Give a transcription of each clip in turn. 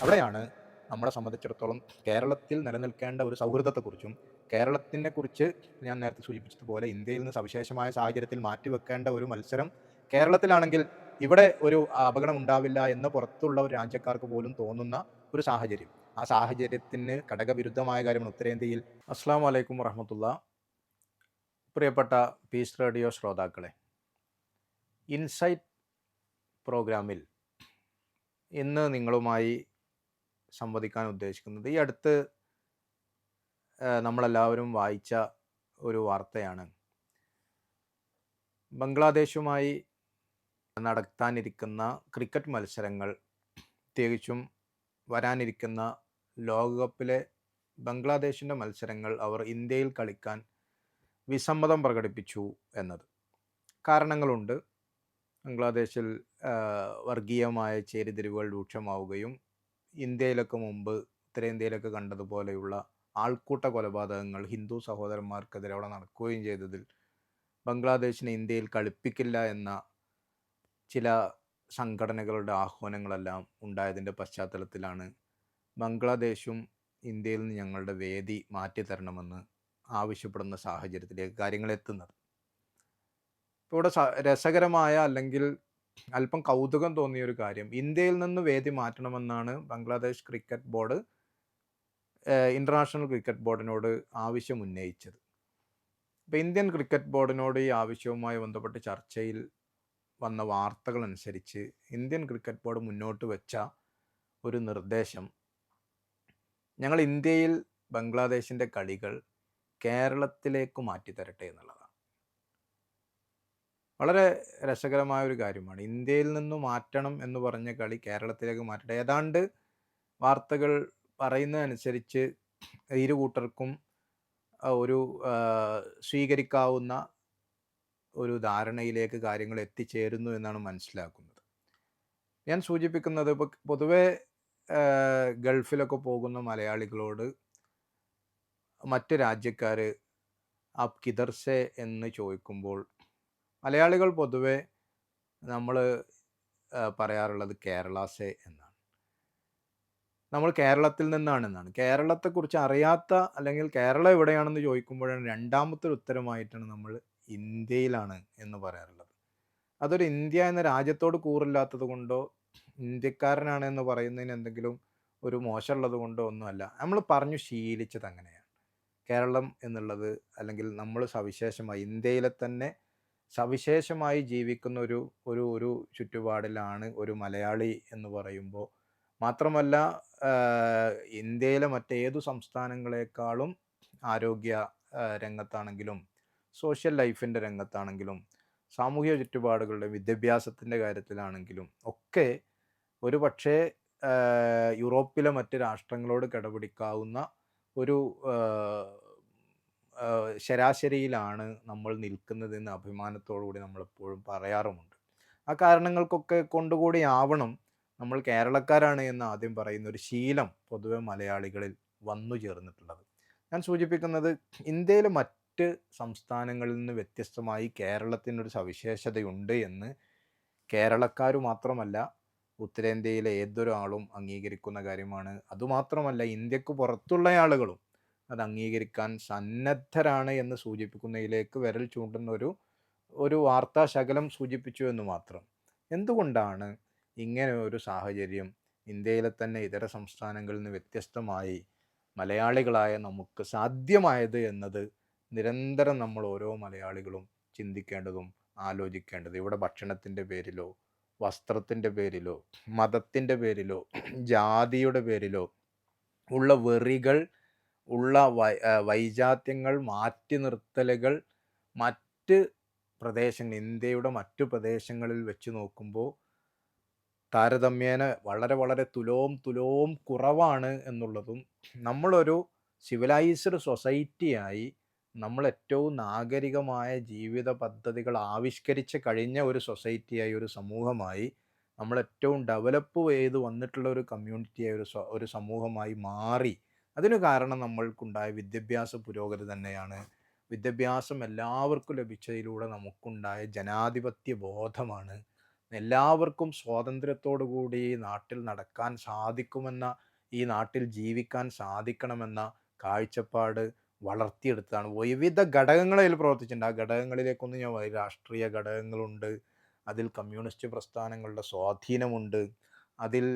അവിടെയാണ് നമ്മളെ സംബന്ധിച്ചിടത്തോളം കേരളത്തിൽ നിലനിൽക്കേണ്ട ഒരു സൗഹൃദത്തെക്കുറിച്ചും കേരളത്തിനെ കുറിച്ച് ഞാൻ നേരത്തെ സൂചിപ്പിച്ചതുപോലെ ഇന്ത്യയിൽ നിന്ന് സവിശേഷമായ സാഹചര്യത്തിൽ മാറ്റിവെക്കേണ്ട ഒരു മത്സരം കേരളത്തിലാണെങ്കിൽ ഇവിടെ ഒരു അപകടം ഉണ്ടാവില്ല എന്ന് പുറത്തുള്ള ഒരു രാജ്യക്കാർക്ക് പോലും തോന്നുന്ന ഒരു സാഹചര്യം. ആ സാഹചര്യത്തിന് ഘടകവിരുദ്ധമായ കാര്യമാണ് ഉത്തരേന്ത്യയിൽ. അസ്സാം വലൈക്കും വറഹമത്തുള്ള. പ്രിയപ്പെട്ട പീസ് റേഡിയോ ശ്രോതാക്കളെ ഇൻസൈറ്റ് പ്രോഗ്രാമിൽ ഇന്ന് നിങ്ങളുമായി സംവദിക്കാൻ ഉദ്ദേശിക്കുന്നത്. ഈ അടുത്ത് നമ്മളെല്ലാവരും വായിച്ച ഒരു വാർത്തയാണ്. ബംഗ്ലാദേശുമായി നടത്താനിരിക്കുന്ന ക്രിക്കറ്റ് മത്സരങ്ങൾ പ്രത്യേകിച്ചും വരാനിരിക്കുന്ന ലോകകപ്പിലെ ബംഗ്ലാദേശിന്റെ മത്സരങ്ങൾ അവർ ഇന്ത്യയിൽ കളിക്കാൻ വിസമ്മതം പ്രകടിപ്പിച്ചു എന്നത്. കാരണങ്ങളുണ്ട്. ബംഗ്ലാദേശിൽ വർഗീയമായ ചേരിതിരിവുകൾ രൂക്ഷമാവുകയും ഇന്ത്യയിലൊക്കെ മുമ്പ് ഉത്തരേന്ത്യയിലൊക്കെ കണ്ടതുപോലെയുള്ള ആൾക്കൂട്ട കൊലപാതകങ്ങൾ ഹിന്ദു സഹോദരന്മാർക്കെതിരെ അവിടെ നടക്കുകയും ചെയ്തതിൽ ബംഗ്ലാദേശിനെ ഇന്ത്യയിൽ കളിപ്പിക്കില്ല എന്ന ചില സംഘടനകളുടെ ആഹ്വാനങ്ങളെല്ലാം ഉണ്ടായതിന്റെ പശ്ചാത്തലത്തിലാണ് ബംഗ്ലാദേശും ഇന്ത്യയിൽ നിന്ന് ഞങ്ങളുടെ വേദി മാറ്റിത്തരണമെന്ന് ആവശ്യപ്പെടുന്ന സാഹചര്യത്തിലേക്ക് കാര്യങ്ങൾ എത്തുന്നത്. ഇപ്പോൾ ഇവിടെ രസകരമായ അല്ലെങ്കിൽ അല്പം കൗതുകം തോന്നിയ ഒരു കാര്യം. ഇന്ത്യയിൽ നിന്ന് വേദി മാറ്റണമെന്നാണ് Bangladesh cricket board international cricket ബോർഡിനോട് ആവശ്യം ഉന്നയിച്ചത്. ഇപ്പോൾ ഇന്ത്യൻ ക്രിക്കറ്റ് ബോർഡിനോട് ഈ ആവശ്യവുമായി ബന്ധപ്പെട്ട് ചർച്ചയിൽ വന്ന വാർത്തകൾ അനുസരിച്ച് ഇന്ത്യൻ ക്രിക്കറ്റ് ബോർഡ് മുന്നോട്ട് വെച്ച ഒരു നിർദ്ദേശം ഞങ്ങൾ ഇന്ത്യയിൽ ബംഗ്ലാദേശിന്റെ കളികൾ കേരളത്തിലേക്ക് മാറ്റിത്തരട്ടെ എന്നുള്ളതാണ്. വളരെ രസകരമായ ഒരു കാര്യമാണ്. ഇന്ത്യയിൽ നിന്ന് മാറ്റണം എന്ന് പറഞ്ഞ കളി കേരളത്തിലേക്ക് മാറ്റട്ടെ. ഏതാണ്ട് വാർത്തകൾ പറയുന്നതനുസരിച്ച് ഇരു കൂട്ടർക്കും ഒരു സ്വീകരിക്കാവുന്ന ഒരു ധാരണയിലേക്ക് കാര്യങ്ങൾ എത്തിച്ചേരുന്നു എന്നാണ് മനസ്സിലാക്കുന്നത്. ഞാൻ സൂചിപ്പിക്കുന്നത് ഇപ്പോൾ പൊതുവെ ഗൾഫിലൊക്കെ പോകുന്ന മലയാളികളോട് മറ്റ് രാജ്യക്കാർ ആ കിദർസെ എന്ന് ചോദിക്കുമ്പോൾ മലയാളികൾ പൊതുവെ നമ്മൾ പറയാറുള്ളത് കേരളാസെ എന്നാണ്. നമ്മൾ കേരളത്തിൽ നിന്നാണെന്നാണ് കേരളത്തെക്കുറിച്ച് അറിയാത്ത അല്ലെങ്കിൽ കേരളം എവിടെയാണെന്ന് ചോദിക്കുമ്പോഴാണ് രണ്ടാമത്തെ ഉത്തരമായിട്ടാണ് നമ്മൾ ഇന്ത്യയിലാണ് എന്ന് പറയാറുള്ളത്. അതൊരു ഇന്ത്യ എന്ന രാജ്യത്തോട് കൂറില്ലാത്തത് കൊണ്ടോ ഇന്ത്യക്കാരനാണ് എന്ന് പറയുന്നതിന് എന്തെങ്കിലും ഒരു മോശമുള്ളത് കൊണ്ടോ ഒന്നുമല്ല. നമ്മൾ പറഞ്ഞു ശീലിച്ചത് അങ്ങനെയാണ്. കേരളം എന്നുള്ളത് അല്ലെങ്കിൽ നമ്മൾ സവിശേഷമായി ഇന്ത്യയിലെ തന്നെ സവിശേഷമായി ജീവിക്കുന്ന ഒരു ഒരു ഒരു ചുറ്റുപാടിലാണ് ഒരു മലയാളി എന്ന് പറയുമ്പോൾ. മാത്രമല്ല ഇന്ത്യയിലെ മറ്റേതു സംസ്ഥാനങ്ങളെക്കാളും ആരോഗ്യ രംഗത്താണെങ്കിലും സോഷ്യൽ ലൈഫിന്റെ രംഗത്താണെങ്കിലും സാമൂഹിക ചുറ്റുപാടുകളുടെ വിദ്യാഭ്യാസത്തിന്റെ കാര്യത്തിലാണെങ്കിലും ഒക്കെ ഒരു പക്ഷേ യൂറോപ്പിലെ മറ്റ് രാഷ്ട്രങ്ങളോട് കിടപിടിക്കാവുന്ന ഒരു ശരാശരിയിലാണ് നമ്മൾ നിൽക്കുന്നതെന്ന് അഭിമാനത്തോടുകൂടി നമ്മളെപ്പോഴും പറയാറുമുണ്ട്. ആ കാരണങ്ങൾക്കൊക്കെ കൊണ്ടുകൂടി ആവണം. നമ്മൾ കേരളക്കാരാണ് എന്ന് ആദ്യം പറയുന്ന ഒരു ശീലം പൊതുവെ മലയാളികളിൽ വന്നു ചേർന്നിട്ടുള്ളത്. ഞാൻ സൂചിപ്പിക്കുന്നത് ഇന്ത്യയിലെ മറ്റ് സംസ്ഥാനങ്ങളിൽ നിന്ന് വ്യത്യസ്തമായി കേരളത്തിനൊരു സവിശേഷതയുണ്ട് എന്ന് കേരളക്കാർ മാത്രമല്ല ഉത്തരേന്ത്യയിലെ ഏതൊരാളും അംഗീകരിക്കുന്ന കാര്യമാണ്. അതുമാത്രമല്ല ഇന്ത്യയ്ക്ക് പുറത്തുള്ള ആളുകളും അത് അംഗീകരിക്കാൻ സന്നദ്ധരാണ് എന്ന് സൂചിപ്പിക്കുന്നതിലേക്ക് വിരൽ ചൂണ്ടുന്ന ഒരു ഒരു വാർത്താ ശകലം സൂചിപ്പിച്ചു എന്ന് മാത്രം. എന്തുകൊണ്ടാണ് ഇങ്ങനെ ഒരു സാഹചര്യം ഇന്ത്യയിലെ തന്നെ ഇതര സംസ്ഥാനങ്ങളിൽ നിന്ന് വ്യത്യസ്തമായി മലയാളികളായ നമുക്ക് സാധ്യമായത് എന്നത് നിരന്തരം നമ്മൾ ഓരോ മലയാളികളും ചിന്തിക്കേണ്ടതും ആലോചിക്കേണ്ടത്. ഇവിടെ ഭക്ഷണത്തിന്റെ പേരിലോ വസ്ത്രത്തിന്റെ പേരിലോ മതത്തിന്റെ പേരിലോ ജാതിയുടെ പേരിലോ ഉള്ള വെറികൾ ഉള്ള വൈജാത്യങ്ങൾ മാറ്റി നിർത്തലുകൾ മറ്റ് പ്രദേശങ്ങൾ ഇന്ത്യയുടെ മറ്റു പ്രദേശങ്ങളിൽ വെച്ച് നോക്കുമ്പോൾ താരതമ്യേന വളരെ വളരെ തുലോം തുലോം കുറവാണ് എന്നുള്ളതും നമ്മളൊരു സിവിലൈസ്ഡ് സൊസൈറ്റിയായി നമ്മൾ ഏറ്റവും നാഗരികമായ ജീവിത പദ്ധതികൾ ആവിഷ്കരിച്ച് കഴിഞ്ഞ ഒരു സൊസൈറ്റിയായി ഒരു സമൂഹമായി നമ്മൾ ഏറ്റവും ഡെവലപ്പ് ചെയ്ത് വന്നിട്ടുള്ള ഒരു കമ്മ്യൂണിറ്റിയായി ഒരു ഒരു സമൂഹമായി മാറി അതിന് കാരണം നമ്മൾക്കുണ്ടായ വിദ്യാഭ്യാസ പുരോഗതി തന്നെയാണ്. വിദ്യാഭ്യാസം എല്ലാവർക്കും ലഭിച്ചതിലൂടെ നമുക്കുണ്ടായ ജനാധിപത്യ ബോധമാണ്. എല്ലാവർക്കും കൂടി നാട്ടിൽ നടക്കാൻ സാധിക്കുമെന്ന ഈ നാട്ടിൽ ജീവിക്കാൻ സാധിക്കണമെന്ന കാഴ്ചപ്പാട് വളർത്തിയെടുത്തതാണ്. വിവിധ ഘടകങ്ങൾ അതിൽ പ്രവർത്തിച്ചിട്ടുണ്ട്. ആ ഘടകങ്ങളിലേക്കൊന്നും ഞാൻ. രാഷ്ട്രീയ ഘടകങ്ങളുണ്ട്. അതിൽ കമ്മ്യൂണിസ്റ്റ് പ്രസ്ഥാനങ്ങളുടെ സ്വാധീനമുണ്ട്. അതിൽ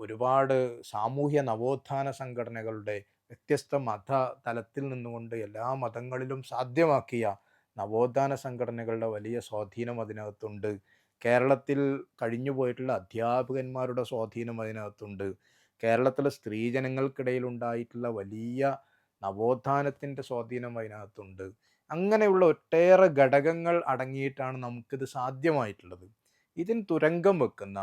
ഒരുപാട് സാമൂഹ്യ നവോത്ഥാന സംഘടനകളുടെ വ്യത്യസ്ത മത തലത്തിൽ നിന്നുകൊണ്ട് എല്ലാ മതങ്ങളിലും സാധ്യമാക്കിയ നവോത്ഥാന സംഘടനകളുടെ വലിയ സ്വാധീനം അതിനകത്തുണ്ട്. കേരളത്തിൽ കഴിഞ്ഞു പോയിട്ടുള്ള അധ്യാപകന്മാരുടെ സ്വാധീനം അതിനകത്തുണ്ട്. കേരളത്തിലെ സ്ത്രീജനങ്ങൾക്കിടയിൽ ഉണ്ടായിട്ടുള്ള വലിയ നവോത്ഥാനത്തിന്റെ സ്വാധീനം അതിനകത്തുണ്ട്. അങ്ങനെയുള്ള ഒട്ടേറെ ഘടകങ്ങൾ അടങ്ങിയിട്ടാണ് നമുക്കിത് സാധ്യമായിട്ടുള്ളത്. ഇതിന് തുരങ്കം വെക്കുന്ന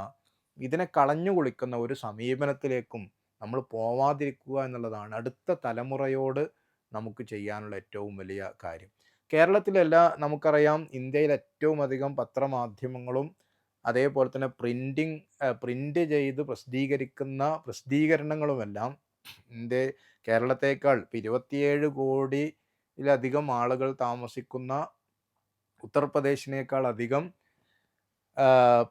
ഇതിനെ കളഞ്ഞു കുളിക്കുന്ന ഒരു സമീപനത്തിലേക്കും നമ്മൾ പോവാതിരിക്കുക എന്നുള്ളതാണ് അടുത്ത തലമുറയോട് നമുക്ക് ചെയ്യാനുള്ള ഏറ്റവും വലിയ കാര്യം. കേരളത്തിലെല്ലാ നമുക്കറിയാം ഇന്ത്യയിൽ ഏറ്റവും അധികം പത്രമാധ്യമങ്ങളും അതേപോലെ തന്നെ പ്രിന്റിങ് പ്രിന്റ് ചെയ്ത് പ്രസിദ്ധീകരിക്കുന്ന പ്രസിദ്ധീകരണങ്ങളുമെല്ലാം ഇന്ത്യ കേരളത്തേക്കാൾ ഇപ്പം ഇരുപത്തിയേഴ് കോടിയിലധികം ആളുകൾ താമസിക്കുന്ന ഉത്തർപ്രദേശിനേക്കാൾ അധികം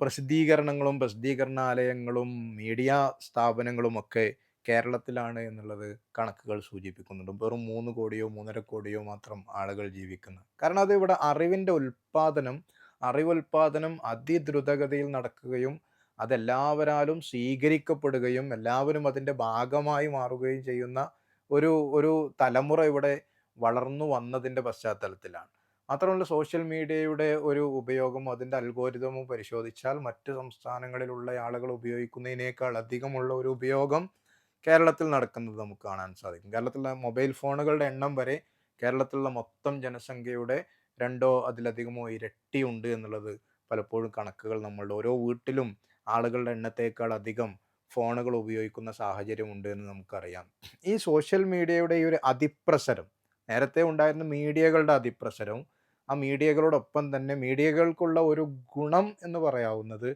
പ്രസിദ്ധീകരണങ്ങളും പ്രസിദ്ധീകരണാലയങ്ങളും മീഡിയ സ്ഥാപനങ്ങളും ഒക്കെ കേരളത്തിലാണ് എന്നുള്ളത് കണക്കുകൾ സൂചിപ്പിക്കുന്നുണ്ട്. വെറും മൂന്ന് കോടിയോ മൂന്നര കോടിയോ മാത്രം ആളുകൾ ജീവിക്കുന്നു. കാരണം അത് ഇവിടെ അറിവിന്റെ ഉൽപ്പാദനം അറിവുൽപാദനം അതിദ്രുതഗതിയിൽ നടക്കുകയും അതെല്ലാവരാലും സ്വീകരിക്കപ്പെടുകയും എല്ലാവരും അതിന്റെ ഭാഗമായി മാറുകയും ചെയ്യുന്ന ഒരു ഒരു തലമുറ ഇവിടെ വളർന്നു വന്നതിന്റെ പശ്ചാത്തലത്തിലാണ്. മാത്രമല്ല സോഷ്യൽ മീഡിയയുടെ ഒരു ഉപയോഗം അതിന്റെ അൽഗോരിതമും പരിശോധിച്ചാൽ മറ്റ് സംസ്ഥാനങ്ങളിലുള്ള ആളുകൾ ഉപയോഗിക്കുന്നതിനേക്കാൾ അധികമുള്ള ഒരു ഉപയോഗം കേരളത്തിൽ നടക്കുന്നത് നമുക്ക് കാണാൻ സാധിക്കും. കേരളത്തിലെ മൊബൈൽ ഫോണുകളുടെ എണ്ണം വരെ കേരളത്തിലുള്ള മൊത്തം ജനസംഖ്യയുടെ രണ്ടോ അതിലധികമോ ഇരട്ടി ഉണ്ട് എന്നുള്ളത് പലപ്പോഴും കണക്കുകൾ നമ്മളുടെ ഓരോ വീട്ടിലും ആളുകളുടെ എണ്ണത്തേക്കാൾ അധികം ഫോണുകൾ ഉപയോഗിക്കുന്ന സാഹചര്യമുണ്ട് എന്ന് നമുക്കറിയാം. ഈ സോഷ്യൽ മീഡിയയുടെ ഈ ഒരു അതിപ്രസരം നേരത്തെ ഉണ്ടായിരുന്ന മീഡിയകളുടെ അതിപ്രസരവും ആ മീഡിയകളോടൊപ്പം തന്നെ മീഡിയകൾക്കുള്ള ഒരു ഗുണം എന്ന് പറയാവുന്നത്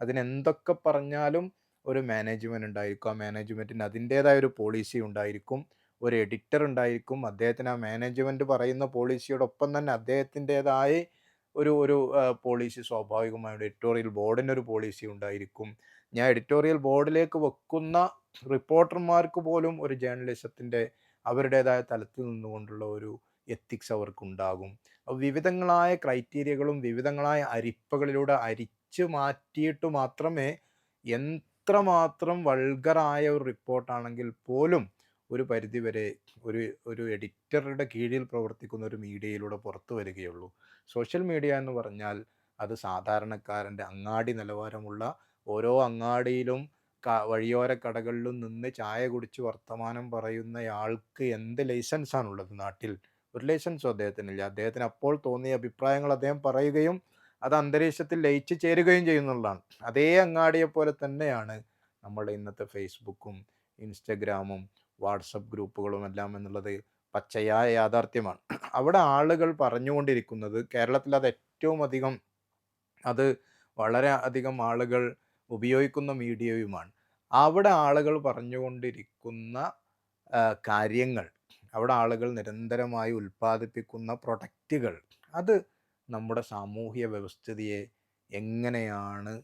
അതിനെന്തൊക്കെ പറഞ്ഞാലും ഒരു മാനേജ്മെന്റ് ഉണ്ടായിരിക്കും ആ മാനേജ്മെന്റിന് അതിന്റേതായ ഒരു പോളിസി ഉണ്ടായിരിക്കും. ഒരു എഡിറ്റർ ഉണ്ടായിരിക്കും. അദ്ദേഹത്തിന് ആ മാനേജ്മെന്റ് പറയുന്ന പോളിസിയോടൊപ്പം തന്നെ അദ്ദേഹത്തിന്റേതായ ഒരു ഒരു പോളിസി സ്വാഭാവികമായും എഡിറ്റോറിയൽ ബോർഡിനൊരു പോളിസി ഉണ്ടായിരിക്കും. ഞാൻ എഡിറ്റോറിയൽ ബോർഡിലേക്ക് വെക്കുന്ന റിപ്പോർട്ടർമാർക്ക് പോലും ഒരു ജേർണലിസത്തിന്റെ അവരുടേതായ തലത്തിൽ നിന്നുകൊണ്ടുള്ള ഒരു എത്തിക്സ് അവർക്കുണ്ടാകും. വിവിധങ്ങളായ ക്രൈറ്റീരിയകളും വിവിധങ്ങളായ അരിപ്പകളിലൂടെ അരിച്ചു മാറ്റിയിട്ട് മാത്രമേ എത്രമാത്രം വൾഗറായ ഒരു റിപ്പോർട്ടാണെങ്കിൽ പോലും ഒരു പരിധിവരെ ഒരു ഒരു എഡിറ്ററുടെ കീഴിൽ പ്രവർത്തിക്കുന്ന ഒരു മീഡിയയിലൂടെ പുറത്തു വരികയുള്ളൂ. സോഷ്യൽ മീഡിയ എന്ന് പറഞ്ഞാൽ അത് സാധാരണക്കാരന്റെ അങ്ങാടി നിലവാരമുള്ള ഓരോ അങ്ങാടിയിലും വഴിയോര കടകളിലും നിന്ന് ചായ കുടിച്ച് വർത്തമാനം പറയുന്നയാൾക്ക് എന്ത് ലൈസൻസാണുള്ളത് നാട്ടിൽ? ഒരു ലൈസൻസും അദ്ദേഹത്തിനില്ല. അദ്ദേഹത്തിന് അപ്പോൾ തോന്നിയ അഭിപ്രായങ്ങൾ അദ്ദേഹം പറയുകയും അത് അന്തരീക്ഷത്തിൽ ലയിച്ചു ചേരുകയും ചെയ്യുന്നുള്ളതാണ്. അതേ അങ്ങാടിയെ പോലെ തന്നെയാണ് നമ്മുടെ ഇന്നത്തെ ഫേസ്ബുക്കും ഇൻസ്റ്റഗ്രാമും വാട്സപ്പ് ഗ്രൂപ്പുകളും എല്ലാം എന്നുള്ളത് പച്ചയായ യാഥാർത്ഥ്യമാണ്. അവിടെ ആളുകൾ പറഞ്ഞുകൊണ്ടിരിക്കുന്നത് കേരളത്തിൽ അത് ഏറ്റവും അധികം അത് വളരെ അധികം ആളുകൾ ഉപയോഗിക്കുന്ന മീഡിയയുമാണ്. അവിടെ ആളുകൾ പറഞ്ഞുകൊണ്ടിരിക്കുന്ന കാര്യങ്ങൾ അവിടെ ആളുകൾ നിരന്തരമായി ഉൽപ്പാദിപ്പിക്കുന്ന പ്രൊഡക്റ്റുകൾ. അത് നമ്മുടെ സാമൂഹ്യ വ്യവസ്ഥിതിയെ എങ്ങനെയാണ്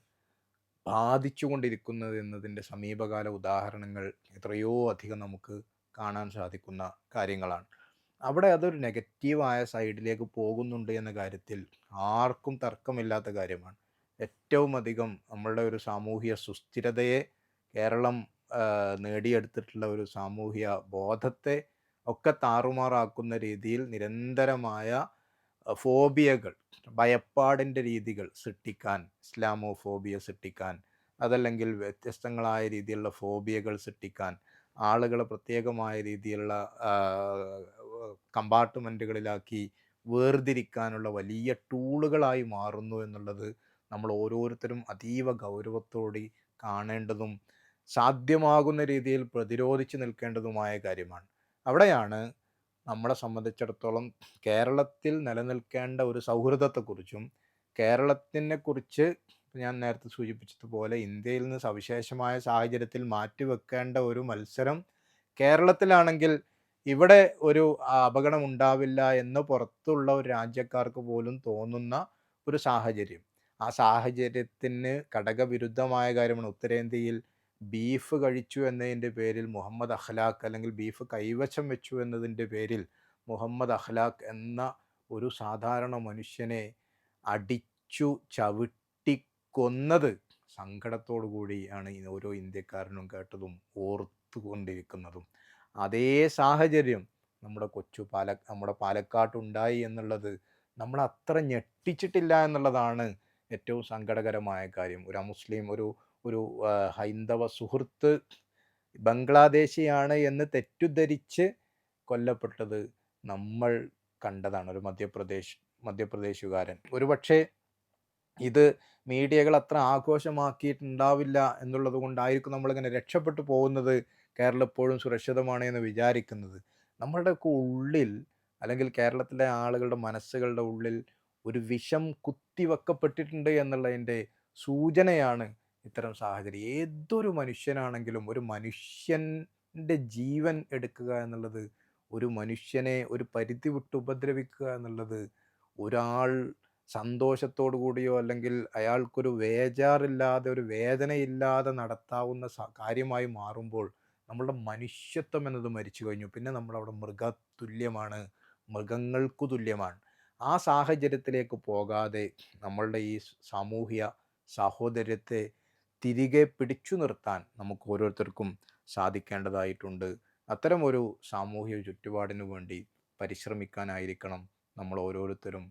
ബാധിച്ചുകൊണ്ടിരിക്കുന്നത് എന്നതിന്റെ സമീപകാല ഉദാഹരണങ്ങൾ എത്രയോ അധികം നമുക്ക് കാണാൻ സാധിക്കുന്ന കാര്യങ്ങളാണ്. അവിടെ അതൊരു നെഗറ്റീവായ സൈഡിലേക്ക് പോകുന്നുണ്ട് എന്ന കാര്യത്തിൽ ആർക്കും തർക്കമില്ലാത്ത കാര്യമാണ്. ഏറ്റവും അധികം നമ്മളുടെ ഒരു സാമൂഹിക സുസ്ഥിരതയെ കേരളം നേടിയെടുത്തിട്ടുള്ള ഒരു സാമൂഹിക ബോധത്തെ ഒക്കെ താറുമാറാക്കുന്ന രീതിയിൽ നിരന്തരമായ ഫോബിയകൾ ഭയപ്പാടിന്റെ രീതികൾ സൃഷ്ടിക്കാൻ ഇസ്ലാമോ ഫോബിയ സൃഷ്ടിക്കാൻ അതല്ലെങ്കിൽ വ്യത്യസ്തങ്ങളായ രീതിയിലുള്ള ഫോബിയകൾ സൃഷ്ടിക്കാൻ ആളുകളെ പ്രത്യേകമായ രീതിയിലുള്ള കമ്പാർട്ട്മെന്റുകളിലാക്കി വേർതിരിക്കാനുള്ള വലിയ ടൂളുകളായി മാറുന്നു എന്നുള്ളത് നമ്മൾ ഓരോരുത്തരും അതീവ ഗൗരവത്തോടെ കാണേണ്ടതും സാധ്യമാകുന്ന രീതിയിൽ പ്രതിരോധിച്ച് നിൽക്കേണ്ടതുമായ കാര്യമാണ്. അവിടെയാണ് നമ്മളെ സംബന്ധിച്ചിടത്തോളം കേരളത്തിൽ നിലനിൽക്കേണ്ട ഒരു സൗഹൃദത്തെക്കുറിച്ചും കേരളത്തിനെ കുറിച്ച് ഞാൻ നേരത്തെ സൂചിപ്പിച്ചതുപോലെ ഇന്ത്യയിൽ നിന്ന് സവിശേഷമായ സാഹചര്യത്തിൽ മാറ്റിവെക്കേണ്ട ഒരു മത്സരം കേരളത്തിലാണെങ്കിൽ ഇവിടെ ഒരു അപകടം ഉണ്ടാവില്ല എന്ന് പുറത്തുള്ള ഒരു രാജ്യക്കാർക്ക് പോലും തോന്നുന്ന ഒരു സാഹചര്യം. ആ സാഹചര്യത്തിന് ഘടകവിരുദ്ധമായ കാര്യമാണ് ഉത്തരേന്ത്യയിൽ ബീഫ് കഴിച്ചു എന്നതിന്റെ പേരിൽ മുഹമ്മദ് അഖ്ലാഖ് അല്ലെങ്കിൽ ബീഫ് കൈവശം വെച്ചു എന്നതിന്റെ പേരിൽ മുഹമ്മദ് അഖ്ലാഖ് എന്ന ഒരു സാധാരണ മനുഷ്യനെ അടിച്ചു ചവിട്ടിക്കൊന്നത് സങ്കടത്തോടു കൂടിയാണ് ഓരോ ഇന്ത്യക്കാരനും കേട്ടതും ഓർത്തുകൊണ്ടിരിക്കുന്നതും അതേ സാഹചര്യം നമ്മുടെ കൊച്ചു പാല നമ്മുടെ പാലക്കാട്ടുണ്ടായി എന്നുള്ളത് നമ്മൾ അത്ര ഞെട്ടിച്ചിട്ടില്ല എന്നുള്ളതാണ് ഏറ്റവും സങ്കടകരമായ കാര്യം. ഒരു മുസ്ലിം ഒരു ഒരു ഹൈന്ദവ സുഹൃത്ത് ബംഗ്ലാദേശിയാണ് എന്ന് തെറ്റുദ്ധരിച്ച് കൊല്ലപ്പെട്ടത് നമ്മൾ കണ്ടതാണ് ഒരു മധ്യപ്രദേശ് മധ്യപ്രദേശുകാരൻ. ഒരുപക്ഷെ ഇത് മീഡിയകൾ അത്ര ആഘോഷമാക്കിയിട്ടുണ്ടാവില്ല എന്നുള്ളത് കൊണ്ടായിരിക്കും നമ്മളിങ്ങനെ രക്ഷപ്പെട്ടു പോകുന്നത് കേരളം എപ്പോഴും സുരക്ഷിതമാണ് എന്ന് വിചാരിക്കുന്നത്. നമ്മളുടെയൊക്കെ ഉള്ളിൽ അല്ലെങ്കിൽ കേരളത്തിലെ ആളുകളുടെ മനസ്സുകളുടെ ഉള്ളിൽ ഒരു വിഷം കുത്തിവെക്കപ്പെട്ടിട്ടുണ്ട് എന്നുള്ളതിന്റെ സൂചനയാണ് ഇത്തരം സാഹചര്യം. ഏതൊരു മനുഷ്യനാണെങ്കിലും ഒരു മനുഷ്യന്റെ ജീവൻ എടുക്കുക എന്നുള്ളത് ഒരു മനുഷ്യനെ ഒരു പരിധി വിട്ട് ഉപദ്രവിക്കുക എന്നുള്ളത് ഒരാൾ സന്തോഷത്തോടു കൂടിയോ അല്ലെങ്കിൽ അയാൾക്കൊരു വേജാറില്ലാതെ ഒരു വേദനയില്ലാതെ നടത്താവുന്ന കാര്യമായി മാറുമ്പോൾ നമ്മളുടെ മനുഷ്യത്വം എന്നത് മരിച്ചു കഴിഞ്ഞു. പിന്നെ നമ്മളവിടെ മൃഗതുല്യമാണ് മൃഗങ്ങൾക്കു തുല്യമാണ്. ആ സാഹചര്യത്തിലേക്ക് പോകാതെ നമ്മളുടെ ഈ സാമൂഹ്യ സാഹോദര്യത്തെ തിരികെ പിടിച്ചു നിർത്താൻ നമുക്ക് ഓരോരുത്തർക്കും സാധിക്കേണ്ടതായിട്ടുണ്ട്. അത്തരം ഒരു സാമൂഹ്യ ചുറ്റുപാടിനു വേണ്ടി പരിശ്രമിക്കാനായിരിക്കണം നമ്മൾ ഓരോരുത്തരും.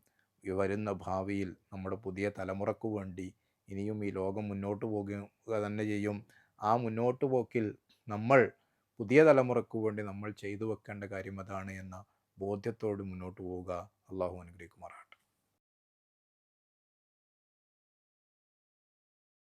വരുന്ന ഭാവിയിൽ നമ്മുടെ പുതിയ തലമുറയ്ക്ക് വേണ്ടി ഇനിയും ഈ ലോകം മുന്നോട്ട് പോകുക തന്നെ ചെയ്യും. ആ മുന്നോട്ട് പോക്കിൽ നമ്മൾ പുതിയ തലമുറയ്ക്ക് വേണ്ടി നമ്മൾ ചെയ്തു വെക്കേണ്ട കാര്യം അതാണ് എന്ന ബോധ്യത്തോട് മുന്നോട്ട് പോവുക. അള്ളാഹു അനുഗ്രഹിക്കുമാറാണ്